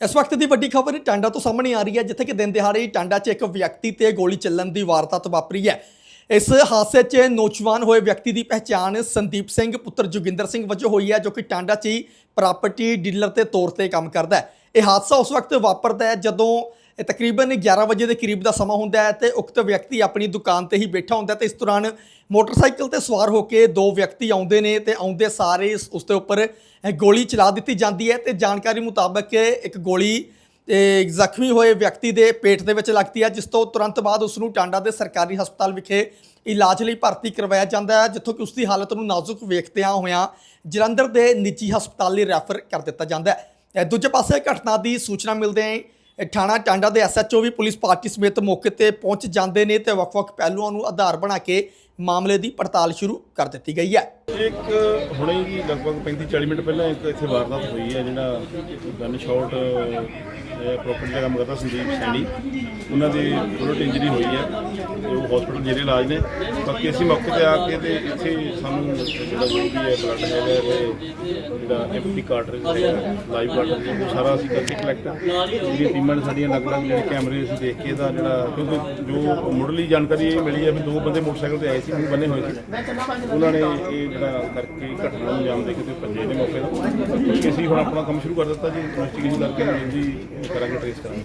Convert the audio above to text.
ਇਸ ਵਕਤ ਦੀ ਵੱਡੀ ਖਬਰ ਟਾਂਡਾ ਤੋਂ ਸਾਹਮਣੇ ਆ ਰਹੀ ਹੈ, ਜਿੱਥੇ ਕਿ ਦਿਨ ਦਿਹਾੜੇ ਹੀ ਟਾਂਡਾ 'ਚ ਇੱਕ ਵਿਅਕਤੀ ਤੇ ਗੋਲੀ ਚੱਲਣ ਦੀ ਵਾਰਦਾਤ ਵਾਪਰੀ ਹੈ। ਇਸ ਹਾਦਸੇ 'ਚ ਨੌਜਵਾਨ ਹੋਏ ਵਿਅਕਤੀ ਦੀ ਪਹਿਚਾਣ ਸੰਦੀਪ ਸਿੰਘ, ਪੁੱਤਰ ਜੋਗਿੰਦਰ ਸਿੰਘ ਵਜੋਂ ਹੋਈ ਹੈ, ਜੋ ਕਿ ਟਾਂਡਾ 'ਚ ਹੀ ਪ੍ਰਾਪਰਟੀ ਡੀਲਰ ਦੇ ਤੌਰ ਤੇ ਕੰਮ ਕਰਦਾ ਹੈ। ਇਹ ਹਾਦਸਾ ਉਸ ਵਕਤ ਵਾਪਰਦਾ ਹੈ ਜਦੋਂ ਇਹ ਤਕਰੀਬਨ 11 ਵਜੇ ਦੇ ਕਰੀਬ ਦਾ ਸਮਾਂ ਹੁੰਦਾ ਹੈ ਤੇ ਉਕਤ ਵਿਅਕਤੀ ਆਪਣੀ ਦੁਕਾਨ ਤੇ ਹੀ ਬੈਠਾ ਹੁੰਦਾ ਹੈ ਤੇ ਇਸ ਦੌਰਾਨ ਮੋਟਰਸਾਈਕਲ ਤੇ ਸਵਾਰ ਹੋ ਕੇ ਦੋ ਵਿਅਕਤੀ ਆਉਂਦੇ ਨੇ ਤੇ ਆਉਂਦੇ ਸਾਰੇ ਉਸ ਦੇ ਉੱਪਰ ਗੋਲੀ ਚਲਾ ਦਿੱਤੀ ਜਾਂਦੀ ਹੈ ਤੇ ਜਾਣਕਾਰੀ ਮੁਤਾਬਕ ਇੱਕ ਗੋਲੀ ਜ਼ਖਮੀ ਹੋਏ ਵਿਅਕਤੀ ਦੇ ਪੇਟ ਦੇ ਵਿੱਚ ਲੱਗਦੀ ਹੈ, ਜਿਸ ਤੋਂ ਤੁਰੰਤ ਬਾਅਦ ਉਸ ਨੂੰ ਟਾਂਡਾ ਦੇ ਸਰਕਾਰੀ ਹਸਪਤਾਲ ਵਿਖੇ ਇਲਾਜ ਲਈ ਭਰਤੀ ਕਰਵਾਇਆ ਜਾਂਦਾ ਹੈ, ਜਿੱਥੋਂ ਕਿ ਉਸ ਦੀ ਹਾਲਤ ਨੂੰ ਨਾਜ਼ੁਕ ਵੇਖਦਿਆਂ ਹੋਇਆਂ ਜਲੰਧਰ ਦੇ ਨਿੱਜੀ ਹਸਪਤਾਲ ਲਈ ਰੈਫਰ ਕਰ ਦਿੱਤਾ ਜਾਂਦਾ ਹੈ। ਦੂਜੇ ਪਾਸੇ ਘਟਨਾ ਦੀ ਸੂਚਨਾ ਮਿਲਦੇ ਥਾਣਾ ਟਾਂਡਾ ਦੇ ਐਸਐਚਓ ਵੀ ਪੁਲਿਸ ਪਾਰਟੀ ਸਮੇਤ ਮੌਕੇ ਤੇ ਪਹੁੰਚ ਜਾਂਦੇ ਨੇ ਤੇ ਵੱਖ-ਵੱਖ ਪਹਿਲੂਆਂ ਨੂੰ ਆਧਾਰ ਬਣਾ ਕੇ ਮਾਮਲੇ ਦੀ ਪੜਤਾਲ ਸ਼ੁਰੂ ਕਰ ਦਿੱਤੀ ਗਈ ਹੈ। ਇੱਕ ਹੁਣੇ ਹੀ ਲਗਭਗ 35 40 ਮਿੰਟ ਪਹਿਲਾਂ ਇੱਕ ਇੱਥੇ ਵਾਰਦਾਤ ਹੋਈ ਹੈ, ਜਿਹੜਾ ਗਨ ਸ਼ਾਟ ਪ੍ਰੋਪਰਟੀ ਦਾ ਕੰਮ ਕਰਦਾ ਸੰਦੀਪ ਸੈਣੀ, ਉਹਨਾਂ ਦੀ ਬੁਲਟ ਇੰਜਰੀ ਹੋਈ ਹੈ। ਤੇ ਉਹ ਹਸਪੀਟਲ ਜਿਹੜੇ ਇਲਾਜ ਨੇ, ਬਾਕੀ ਅਸੀਂ ਮੌਕੇ ਤੇ ਆ ਕੇ ਤੇ ਇੱਥੇ ਸਾਨੂੰ ਜਿਹੜਾ ਜੋ ਵੀ ਹੈ ਬਲੱਡ ਹੈਗਾ ਤੇ ਜਿਹੜਾ ਐਮਪੀ ਕਾਰਟਰੇਜ ਲਾਈਵ ਬਲੱਡ ਉਹ ਸਾਰਾ ਅਸੀਂ ਕਰਕੇ ਕਲੈਕਟ ਜਿਹੜੀਆਂ ਟੀਮਾਂ ਨੇ ਸਾਡੀਆਂ ਅਲੱਗ-ਅਲੱਗ ਜਿਹੜੇ ਕੈਮਰੇ ਅਸੀਂ ਦੇਖ ਕੇ ਇਹਦਾ ਜਿਹੜਾ, ਕਿਉਂਕਿ ਜੋ ਮੁੱਢਲੀ ਜਾਣਕਾਰੀ ਇਹ ਮਿਲੀ ਹੈ ਵੀ ਦੋ ਬੰਦੇ ਮੋਟਰਸਾਈਕਲ ਤੇ ਆਏ ਸੀ ਮੂੰਹ ਬੰਨੇ ਹੋਏ ਸੀ। ਉਹਨਾਂ ਨੇ ਇਹ ਜਿਹੜਾ ਕਰਕੇ ਘਟਨਾ ਨੂੰ ਅੰਜਾਮ ਦੇ ਕੇ ਤੇ ਭੱਜੇ ਨੇ ਮੌਕੇ ਤੋਂ। ਅਸੀਂ ਹੁਣ ਆਪਣਾ ਕੰਮ ਸ਼ੁਰੂ ਕਰ ਦਿੱਤਾ ਜੀ ਇਨਵੈਸਟੀਗੇਸ਼ਨ ਕਰਕੇ ਜੀ ਕਰਾਂਗੇ ਟ੍ਰੇਸ ਕਰਾਂਗੇ।